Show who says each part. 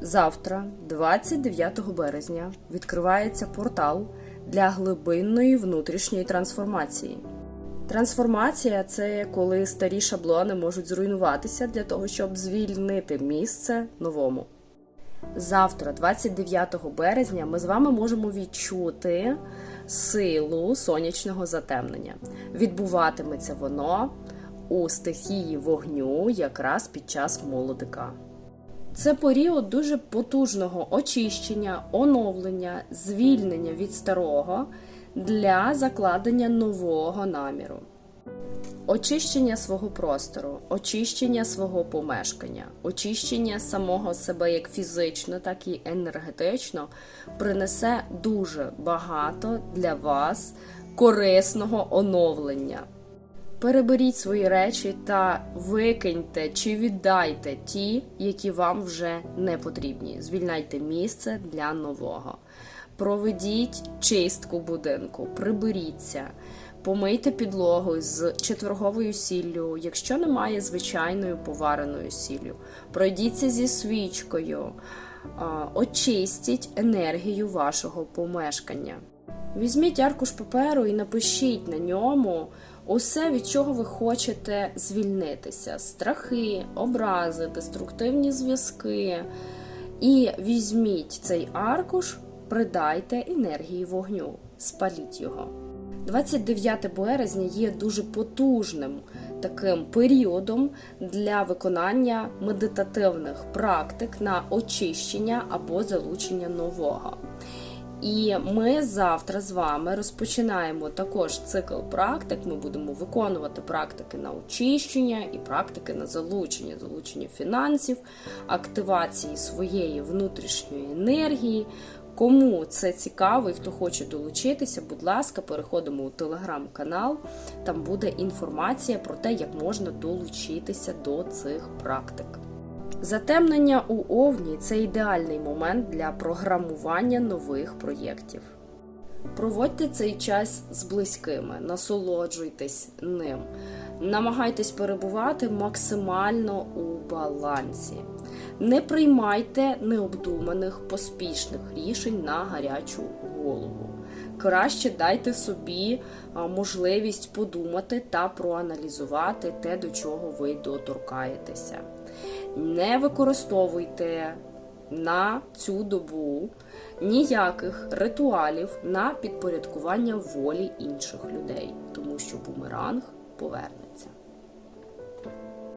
Speaker 1: Завтра, 29 березня, відкривається портал для глибинної внутрішньої трансформації. Трансформація це коли старі шаблони можуть зруйнуватися для того, щоб звільнити місце новому. Завтра, 29 березня, ми з вами можемо відчути силу сонячного затемнення. Відбуватиметься воно у стихії вогню якраз під час молодика. Це період дуже потужного очищення, оновлення, звільнення від старого для закладення нового наміру. Очищення свого простору, очищення свого помешкання, очищення самого себе як фізично, так і енергетично принесе дуже багато для вас корисного оновлення. Переберіть свої речі та викиньте чи віддайте ті, які вам вже не потрібні. Звільняйте місце для нового. Проведіть чистку будинку, приберіться, помийте підлогу з четверговою сіллю, якщо немає звичайною повареною сіллю. Пройдіться зі свічкою, очистіть енергію вашого помешкання. Візьміть аркуш паперу і напишіть на ньому усе, від чого ви хочете звільнитися: страхи, образи, деструктивні зв'язки. І візьміть цей аркуш, придайте енергії вогню, спаліть його. 29 березня є дуже потужним таким періодом для виконання медитативних практик на очищення або залучення нового. І ми завтра з вами розпочинаємо також цикл практик. Ми будемо виконувати практики на очищення і практики на залучення, залучення фінансів, активації своєї внутрішньої енергії. Кому це цікаво і хто хоче долучитися, будь ласка, переходимо у телеграм-канал. Там буде інформація про те, як можна долучитися до цих практик. Затемнення у Овні це ідеальний момент для програмування нових проєктів. Проводьте цей час з близькими, насолоджуйтесь ним, намагайтесь перебувати максимально у балансі. Не приймайте необдуманих поспішних рішень на гарячу голову. Краще дайте собі можливість подумати та проаналізувати те, до чого ви доторкаєтеся. Не використовуйте на цю добу ніяких ритуалів на підпорядкування волі інших людей, тому що бумеранг поверне.